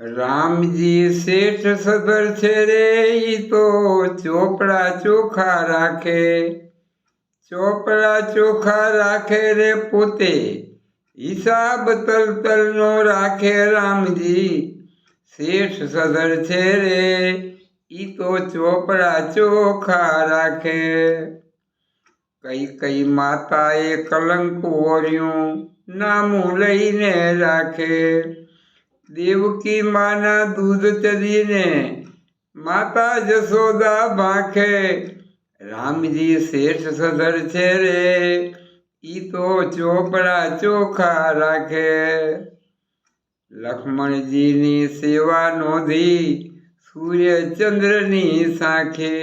રામજી શેઠ સદર છે રે તો ચોપડા ચોખા રાખે. ચોપડા ચોખા રાખે રે પોતે, હિસાબ તલ નો રાખે રામજી. શેઠ સદર છે રે, ઈ તો ચોપડા ચોખા રાખે. કઈ કઈ માતાએ કલંક ઓર્યું, નામું લઈને રાખે. દેવકી માના દૂધ ચરીને માતા જશોદા ભાખે રામજી શેઠ સદર છે રે, ઈ તો ચોપડા ચોખા રાખે. લક્ષ્મણજીની સેવા નોંધી સૂર્યચંદ્રની સાંખે,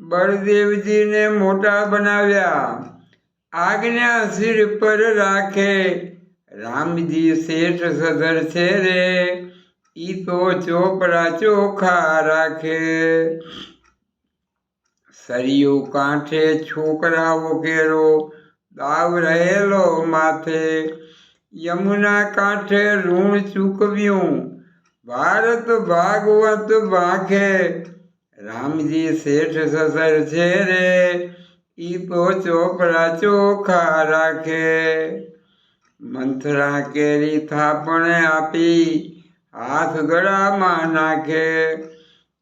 બળદેવજીને મોટા બનાવ્યા, આજ્ઞા શિર પર રાખે રામજી શેઠ સદર છે રે, ઈ તો ચોપડા ચોખા રાખે. સરિયો કાંઠે છોકરાઓ કેરો દાવ રહેલો માથે. યમુના કાંઠે ઋણ ચૂકવ્યું, ભારત ભાગવત ભાખે રામજી શેઠ સસર છે રે, ઈ તો ચોપડા ચોખા રાખે. મંથરા કેરી થાપણે આપી, હાથ ગળામાં નાખે.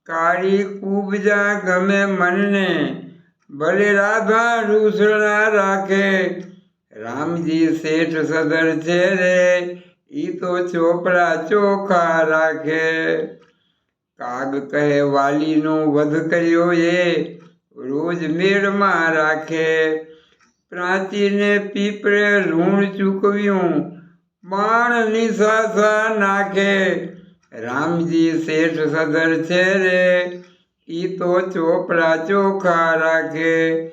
કાળી કુબજા ગમે મનને, ભલે રાધા રૂસણા રાખે. રામજી શેઠ સદર છે રે ઈ તો ચોપડા ચોખા રાખે. કાગ કહે વાલીનો વધ કર્યો એ, રોજ મેળમાં રાખે. પ્રાચીને પીપળે ઋણ ચૂકવ્યું. બાણ નિશાસા નાખે. રામજી શેઠ સદર છે રે ઈ તો ચોપડા ચોખા રાખે.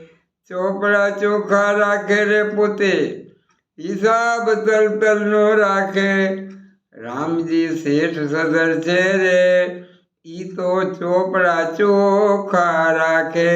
ચોપડા ચોખા રાખે રે પોતે. હિસાબ તલતલનો રાખે. રામજી શેઠ સદર છે રે ઈ તો ચોપડા ચોખા રાખે.